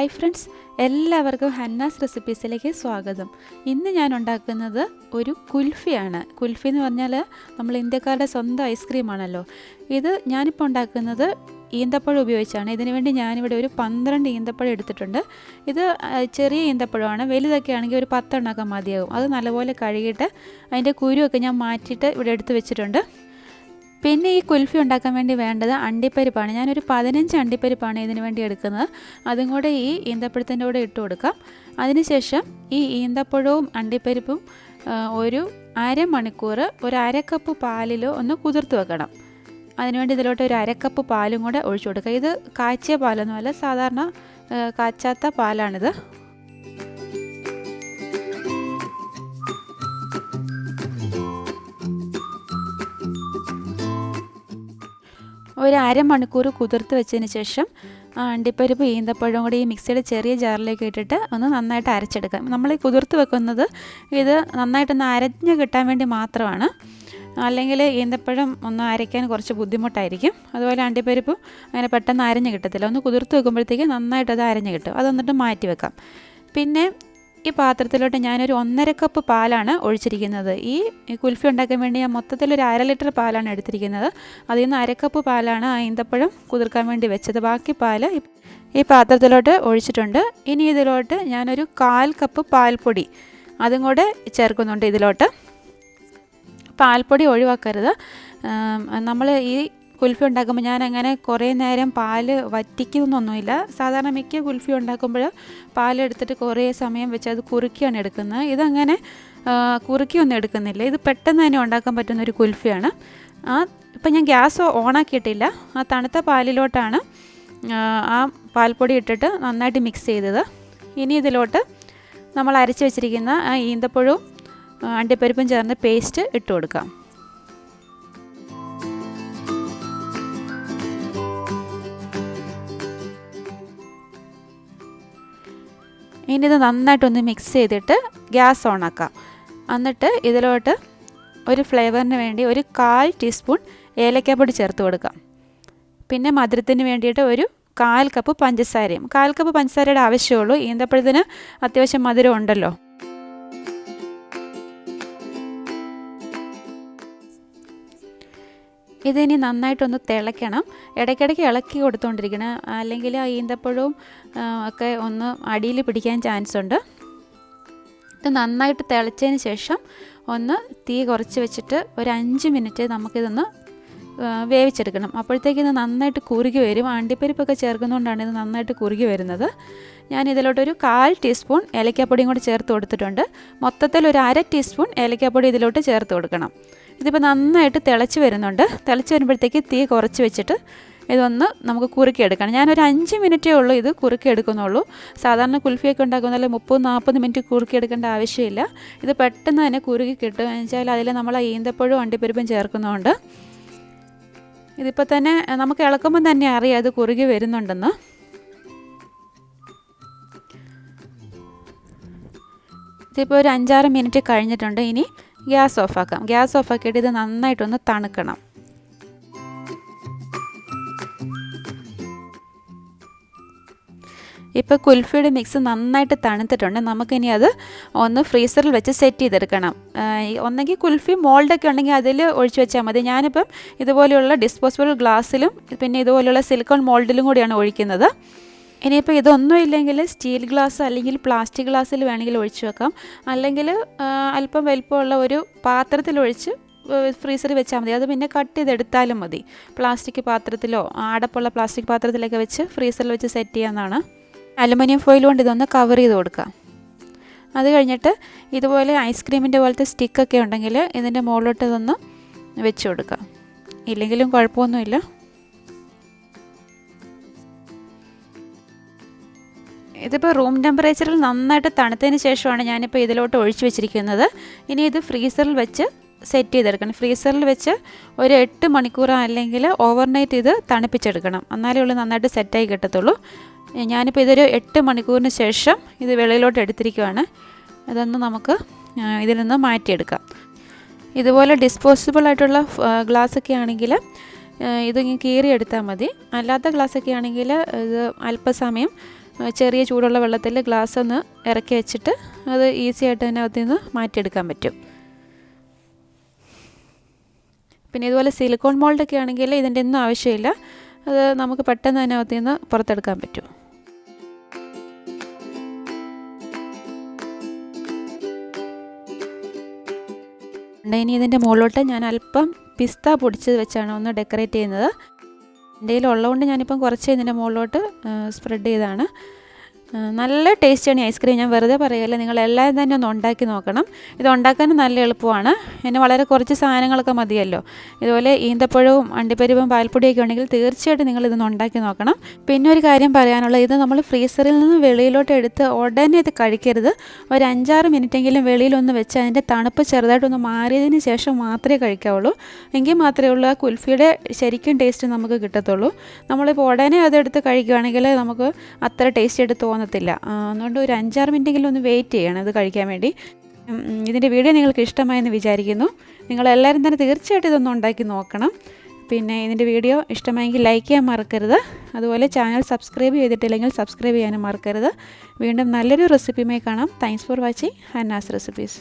Hi friends എല്ലാവർക്കും ഹന്നാസ് റെസിപ്പീസിലേക്ക് സ്വാഗതം. ഇന്ന് ഞാൻ ഉണ്ടാക്കുന്നത് ഒരു കുൽഫിയാണ്. കുൽഫി എന്ന് പറഞ്ഞാൽ നമ്മൾ ഇന്ത്യക്കാരുടെ സ്വന്തം ഐസ്ക്രീമാണല്ലോ ഇത് ഞാനിപ്പോൾ ഉണ്ടാക്കുന്നത് ഈന്തപ്പഴം ഉപയോഗിച്ചാണ്. ഇതിനുവേണ്ടി ഞാനിവിടെ ഒരു പന്ത്രണ്ട് ഈന്തപ്പഴം എടുത്തിട്ടുണ്ട്. ഇത് ചെറിയ ഈന്തപ്പഴമാണ്. വലുതൊക്കെ ആണെങ്കിൽ ഒരു പത്തെണ്ണമൊക്കെ മതിയാകും. അത് നല്ലപോലെ കഴുകിയിട്ട് അതിന്റെ കുരുവൊക്കെ ഞാൻ മാറ്റിയിട്ട് ഇവിടെ എടുത്ത് വെച്ചിട്ടുണ്ട്. പിന്നെ ഈ കുൽഫി ഉണ്ടാക്കാൻ വേണ്ടി വേണ്ടത് അണ്ടിപ്പരിപ്പാണ്. ഞാനൊരു പതിനഞ്ച് അണ്ടിപ്പരിപ്പാണ് ഇതിന് വേണ്ടി എടുക്കുന്നത്. അതും കൂടെ ഈ ഈന്തപ്പഴത്തിന്റെ കൂടെ ഇട്ട് കൊടുക്കാം. അതിനുശേഷം ഈ ഈന്തപ്പഴവും അണ്ടിപ്പരിപ്പും ഒരു അരമണിക്കൂർ ഒരു അരക്കപ്പ് പാലിലോ ഒന്ന് കുതിർത്ത് വെക്കണം. അതിനുവേണ്ടി ഇതിലോട്ട് ഒരു അരക്കപ്പ് പാലും കൂടെ ഒഴിച്ചു കൊടുക്കുക. ഇത് കാച്ചിയ പാലൊന്നുമല്ല സാധാരണ കാച്ചാത്ത പാലാണിത്. ഒരു അരമണിക്കൂർ കുതിർത്ത് വെച്ചതിന് ശേഷം അണ്ടിപ്പരിപ്പ് ഈന്തപ്പഴവും കൂടി ഈ മിക്സിയുടെ ചെറിയ ജാറിലേക്ക് ഇട്ടിട്ട് ഒന്ന് നന്നായിട്ട് അരച്ചെടുക്കാം. നമ്മൾ ഈ കുതിർത്ത് വെക്കുന്നത് ഇത് നന്നായിട്ടൊന്ന് അരഞ്ഞ് കിട്ടാൻ വേണ്ടി മാത്രമാണ്. അല്ലെങ്കിൽ ഈന്തപ്പഴം ഒന്ന് അരയ്ക്കാൻ കുറച്ച് ബുദ്ധിമുട്ടായിരിക്കും. അതുപോലെ അണ്ടിപ്പരിപ്പ് അങ്ങനെ പെട്ടെന്ന് അരഞ്ഞ് കിട്ടത്തില്ല. ഒന്ന് കുതിർത്ത് വെക്കുമ്പോഴത്തേക്ക് നന്നായിട്ട് അത് അരഞ്ഞ് കിട്ടും. അതൊന്നിട്ട് മാറ്റി വെക്കാം. പിന്നെ ഈ പാത്രത്തിലോട്ട് ഞാനൊരു ഒന്നര കപ്പ് പാലാണ് ഒഴിച്ചിരിക്കുന്നത്. ഈ കുൽഫി ഉണ്ടാക്കാൻ വേണ്ടി ഞാൻ മൊത്തത്തിൽ ഒരു അര ലിറ്റർ പാലാണ് എടുത്തിരിക്കുന്നത്. അതിൽ നിന്ന് അരക്കപ്പ് പാലാണ് ഈന്തപ്പഴം കുതിർക്കാൻ വേണ്ടി വെച്ചത്. ബാക്കി പാൽ ഈ പാത്രത്തിലോട്ട് ഒഴിച്ചിട്ടുണ്ട്. ഇനി ഇതിലോട്ട് ഞാനൊരു കാൽ കപ്പ് പാൽപ്പൊടി അതും കൂടെ ചേർക്കുന്നുണ്ട് ഇതിലോട്ട്. പാൽപ്പൊടി ഒഴിവാക്കരുത്. നമ്മൾ ഈ കുൽഫി ഉണ്ടാക്കുമ്പോൾ ഞാൻ അങ്ങനെ കുറേ നേരം പാൽ വറ്റിക്കുന്നൊന്നുമില്ല. സാധാരണ മിക്ക കുൽഫി ഉണ്ടാക്കുമ്പോൾ പാലെടുത്തിട്ട് കുറേ സമയം വെച്ച് അത് കുറുക്കിയാണ് എടുക്കുന്നത്. ഇതങ്ങനെ കുറുക്കിയൊന്നും എടുക്കുന്നില്ല. ഇത് പെട്ടെന്ന് തന്നെ ഉണ്ടാക്കാൻ പറ്റുന്ന ഒരു കുൽഫിയാണ്. ആ ഇപ്പം ഞാൻ ഗ്യാസ് ഓണാക്കിയിട്ടില്ല. ആ തണുത്ത പാലിലോട്ടാണ് ആ പാൽപ്പൊടി ഇട്ടിട്ട് നന്നായിട്ട് മിക്സ് ചെയ്തത്. ഇനി ഇതിലോട്ട് നമ്മൾ അരച്ച് വെച്ചിരിക്കുന്ന ആ ഈന്തപ്പഴവും അണ്ടിപ്പരിപ്പും ചേർന്ന് പേസ്റ്റ് ഇട്ട് കൊടുക്കാം. ഇനി ഇത് നന്നായിട്ടൊന്ന് മിക്സ് ചെയ്തിട്ട് ഗ്യാസ് ഓൺ ഓണാക്കാം എന്നിട്ട് ഇതിലോട്ട് ഒരു ഫ്ലേവറിന് വേണ്ടി ഒരു കാൽ ടീസ്പൂൺ ഏലക്കാപ്പൊടി ചേർത്ത് കൊടുക്കാം. പിന്നെ മധുരത്തിന് വേണ്ടിയിട്ട് ഒരു കാൽ കപ്പ് പഞ്ചസാരയും. കാൽ കപ്പ് പഞ്ചസാരയുടെ ആവശ്യമുള്ളൂ. ഈന്തപ്പഴത്തിന് അത്യാവശ്യം മധുരം ഉണ്ടല്ലോ. ഇതിനി നന്നായിട്ടൊന്ന് തിളയ്ക്കണം. ഇടയ്ക്കിടയ്ക്ക് ഇളക്കി കൊടുത്തുകൊണ്ടിരിക്കണം അല്ലെങ്കിൽ ആ ഈന്തപ്പഴവും ഒക്കെ ഒന്ന് അടിയിൽ പിടിക്കാൻ ചാൻസ് ഉണ്ട്. ഇത് നന്നായിട്ട് തിളച്ചതിന് ശേഷം ഒന്ന് തീ കുറച്ച് വെച്ചിട്ട് ഒരു അഞ്ച് മിനിറ്റ് നമുക്കിതൊന്ന് വേവിച്ചെടുക്കണം. അപ്പോഴത്തേക്ക് ഇത് നന്നായിട്ട് കുറുകി വരും. അണ്ടിപ്പരിപ്പൊക്കെ ചേർക്കുന്നതുകൊണ്ടാണ് ഇത് നന്നായിട്ട് കുറുകി വരുന്നത്. ഞാൻ ഇതിലോട്ടൊരു കാൽ ടീസ്പൂൺ ഏലക്കാപ്പൊടിയും കൂടി ചേർത്ത് കൊടുത്തിട്ടുണ്ട്. മൊത്തത്തിൽ ഒരു അര ടീസ്പൂൺ ഏലക്കാപ്പൊടി ഇതിലോട്ട് ചേർത്ത് കൊടുക്കണം. ഇതിപ്പോൾ നന്നായിട്ട് തിളച്ച് വരുന്നുണ്ട്. തിളച്ച് വരുമ്പോഴത്തേക്ക് തീ കുറച്ച് വെച്ചിട്ട് ഇതൊന്ന് നമുക്ക് കുറുക്കിയെടുക്കണം. ഞാനൊരു അഞ്ച് മിനിറ്റേ ഉള്ളൂ ഇത് കുറുക്കിയെടുക്കുന്നുള്ളൂ. സാധാരണ കുൽഫിയൊക്കെ ഉണ്ടാക്കുന്ന മുപ്പത് നാൽപ്പത് മിനിറ്റ് കുറുക്കിയെടുക്കേണ്ട ആവശ്യമില്ല. ഇത് പെട്ടെന്ന് തന്നെ കുറുകി കിട്ടും. എന്ന് വെച്ചാൽ അതിൽ നമ്മൾ ഈന്തപ്പഴവും അണ്ടിപ്പരിപ്പും ചേർക്കുന്നതുകൊണ്ട് ഇതിപ്പോൾ തന്നെ നമുക്ക് ഇളക്കുമ്പം തന്നെ അറിയാം അത് കുറുകി വരുന്നുണ്ടെന്ന്. ഇതിപ്പോൾ ഒരു അഞ്ചാറ് മിനിറ്റ് കഴിഞ്ഞിട്ടുണ്ട്. ഇനി ഗ്യാസ് ഓഫാക്കാം. ഗ്യാസ് ഓഫാക്കിയിട്ട് ഇത് നന്നായിട്ടൊന്ന് തണുക്കണം. ഇപ്പോൾ കുൽഫിയുടെ മിക്സ് നന്നായിട്ട് തണുത്തിട്ടുണ്ട്. നമുക്കിനി അത് ഒന്ന് ഫ്രീസറിൽ വെച്ച് സെറ്റ് ചെയ്തെടുക്കണം. ഒന്നെങ്കിൽ കുൽഫി മോൾഡൊക്കെ ഉണ്ടെങ്കിൽ അതിൽ ഒഴിച്ച് വെച്ചാൽ മതി. ഞാനിപ്പം ഇതുപോലെയുള്ള ഡിസ്പോസിബിൾ ഗ്ലാസ്സിലും പിന്നെ ഇതുപോലെയുള്ള സിലിക്കോൺ മോൾഡിലും കൂടിയാണ് ഒഴിക്കുന്നത്. ഇനിയിപ്പോൾ ഇതൊന്നും ഇല്ലെങ്കിൽ സ്റ്റീൽ ഗ്ലാസ് അല്ലെങ്കിൽ പ്ലാസ്റ്റിക് ഗ്ലാസ്സിൽ വേണമെങ്കിൽ ഒഴിച്ച് വെക്കാം. അല്ലെങ്കിൽ അല്പം വലിപ്പമുള്ള ഒരു പാത്രത്തിൽ ഒഴിച്ച് ഫ്രീസറിൽ വെച്ചാൽ മതി. അത് പിന്നെ കട്ട് ചെയ്തെടുത്താലും മതി. പ്ലാസ്റ്റിക് പാത്രത്തിലോ അടപ്പുള്ള പ്ലാസ്റ്റിക് പാത്രത്തിലൊക്കെ വെച്ച് ഫ്രീസറിൽ വെച്ച് സെറ്റ് ചെയ്യാവുന്നതാണ്. അലുമിനിയം ഫോയിൽ കൊണ്ട് ഇതൊന്ന് കവർ ചെയ്ത് കൊടുക്കാം അത് കഴിഞ്ഞിട്ട് ഇതുപോലെ ഐസ്ക്രീമിന്റെ പോലത്തെ സ്റ്റിക്കൊക്കെ ഉണ്ടെങ്കിൽ ഇതിന്റെ മുകളിലോട്ട് ഇതൊന്ന് വെച്ച് കൊടുക്കാം ഇല്ലെങ്കിലും കുഴപ്പമൊന്നുമില്ല. ഇതിപ്പോൾ റൂം ടെമ്പറേച്ചറിൽ നന്നായിട്ട് തണുത്തതിന് ശേഷമാണ് ഞാനിപ്പോൾ ഇതിലോട്ട് ഒഴിച്ചു വെച്ചിരിക്കുന്നത്. ഇനി ഇത് ഫ്രീസറിൽ വെച്ച് സെറ്റ് ചെയ്തെടുക്കണം. ഫ്രീസറിൽ വെച്ച് ഒരു എട്ട് മണിക്കൂർ അല്ലെങ്കിൽ ഓവർനൈറ്റ് ഇത് തണുപ്പിച്ചെടുക്കണം. എന്നാലേ ഉള്ളൂ നന്നായിട്ട് സെറ്റായി കിട്ടത്തുള്ളൂ. ഞാനിപ്പോൾ ഇതൊരു എട്ട് മണിക്കൂറിന് ശേഷം ഇത് വെളിയിലോട്ട് എടുത്തിരിക്കുകയാണ് ഇതൊന്ന് നമുക്ക് ഇതിൽ നിന്ന് മാറ്റിയെടുക്കാം. ഇതുപോലെ ഡിസ്പോസിബിൾ ആയിട്ടുള്ള ഗ്ലാസ് ഒക്കെ ആണെങ്കിൽ ഇതിങ്ങനെ കീറിയെടുത്താൽ മതി. അല്ലാത്ത ഗ്ലാസ് ഒക്കെ ആണെങ്കിൽ ഇത് അല്പസമയം ചെറിയ ചൂടുള്ള വെള്ളത്തിൽ ഗ്ലാസ് ഒന്ന് ഇറക്കി വെച്ചിട്ട് അത് ഈസി ആയിട്ട് തന്നെ അതിൽ നിന്ന് മാറ്റിയെടുക്കാൻ പറ്റും. പിന്നെ ഇതുപോലെ സിലിക്കോൺ മോൾഡൊക്കെ ആണെങ്കിൽ ഇതിന്റെ ഒന്നും ആവശ്യമില്ല. അത് നമുക്ക് പെട്ടെന്ന് തന്നെ അതിൽ നിന്ന് പുറത്തെടുക്കാൻ പറ്റും. ഇനി ഇതിന്റെ മുകളിലോട്ട് ഞാൻ അല്പം പിസ്ത പൊടിച്ചത് വെച്ചാണ് ഒന്ന് ഡെക്കറേറ്റ് ചെയ്യുന്നത്. എന്റെ കയ്യിൽ ഉള്ളതുകൊണ്ട് ഞാനിപ്പം കുറച്ച് ഇതിന്റെ മുകളിലോട്ട് സ്പ്രെഡ് ചെയ്താണ്. നല്ല ടേസ്റ്റിയാണ് ഐസ്ക്രീം ഞാൻ വെറുതെ പറയല്ല നിങ്ങൾ എല്ലാവരും തന്നെ ഒന്ന് ഉണ്ടാക്കി നോക്കണം. ഇത് ഉണ്ടാക്കാനും നല്ല എളുപ്പമാണ്. പിന്നെ വളരെ കുറച്ച് സാധനങ്ങളൊക്കെ മതിയല്ലോ. ഇതുപോലെ ഈന്തപ്പഴവും അണ്ടിപ്പരിവും പാൽപ്പൊടിയൊക്കെ ഉണ്ടെങ്കിൽ തീർച്ചയായിട്ടും നിങ്ങൾ ഇതൊന്ന് ഉണ്ടാക്കി നോക്കണം. പിന്നെ ഒരു കാര്യം പറയാനുള്ളത് ഇത് നമ്മൾ ഫ്രീസറിൽ നിന്ന് വെളിയിലോട്ട് എടുത്ത് ഉടനെ ഇത് കഴിക്കരുത്. ഒരു അഞ്ചാറ് മിനിറ്റെങ്കിലും വെളിയിലൊന്ന് വെച്ച് അതിന്റെ തണുപ്പ് ചെറുതായിട്ടൊന്ന് മാറിയതിന് ശേഷം മാത്രമേ കഴിക്കാവുള്ളൂ. എങ്കിൽ മാത്രമേ ഉള്ളൂ ആ കുൽഫിയുടെ ശരിക്കും ടേസ്റ്റ് നമുക്ക് കിട്ടത്തുള്ളൂ. നമ്മളിപ്പോൾ ഉടനെ അതെടുത്ത് കഴിക്കുകയാണെങ്കിൽ നമുക്ക് അത്ര ടേസ്റ്റ് എടുത്ത് തോന്നത്തില്ല. അതുകൊണ്ട് ഒരു അഞ്ചാറ് മിനിറ്റെങ്കിലും ഒന്ന് വെയിറ്റ് ചെയ്യണം അത് കഴിക്കാൻ വേണ്ടി. ഇതിന്റെ വീഡിയോ നിങ്ങൾക്ക് ഇഷ്ടമായെന്ന് വിചാരിക്കുന്നു. നിങ്ങൾ എല്ലാവരും തന്നെ തീർച്ചയായിട്ടും ഇതൊന്ന് ഉണ്ടാക്കി നോക്കണം. പിന്നെ ഇതിന്റെ വീഡിയോ ഇഷ്ടമായെങ്കിൽ ലൈക്ക് ചെയ്യാൻ മറക്കരുത്. അതുപോലെ ചാനൽ സബ്സ്ക്രൈബ് ചെയ്തിട്ടില്ലെങ്കിൽ സബ്സ്ക്രൈബ് ചെയ്യാനും മറക്കരുത്. വീണ്ടും നല്ലൊരു റെസിപ്പിയുമായി കാണാം. Thanks for watching Hannah's recipes